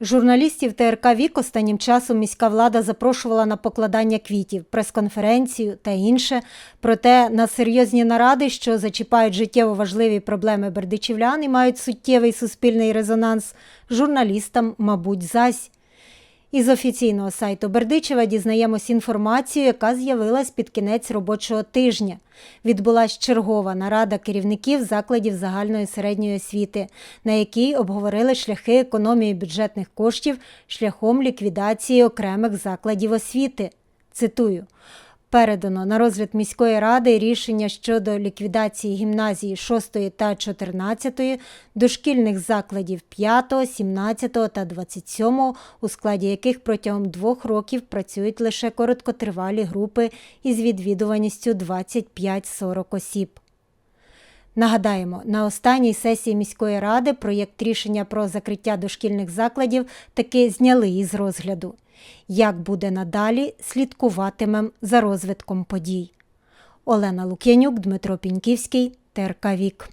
Журналістів ТРК Вік останнім часом міська влада запрошувала на покладання квітів, прес-конференцію та інше. Проте на серйозні наради, що зачіпають життєво важливі проблеми бердичівлян і мають суттєвий суспільний резонанс, журналістам, мабуть, зась. Із офіційного сайту Бердичева дізнаємось інформацію, яка з'явилась під кінець робочого тижня. Відбулась чергова нарада керівників закладів загальної середньої освіти, на якій обговорили шляхи економії бюджетних коштів шляхом ліквідації окремих закладів освіти. Цитую. Передано на розгляд міської ради рішення щодо ліквідації гімназії 6 та 14, дошкільних закладів 5, 17 та 27, у складі яких протягом двох років працюють лише короткотривалі групи із відвідуваністю 25-40 осіб. Нагадаємо, на останній сесії міської ради проєкт рішення про закриття дошкільних закладів таки зняли із розгляду. Як буде надалі, слідкуватимем за розвитком подій. Олена Лук'янюк, Дмитро Піньківський, ТРК Вік.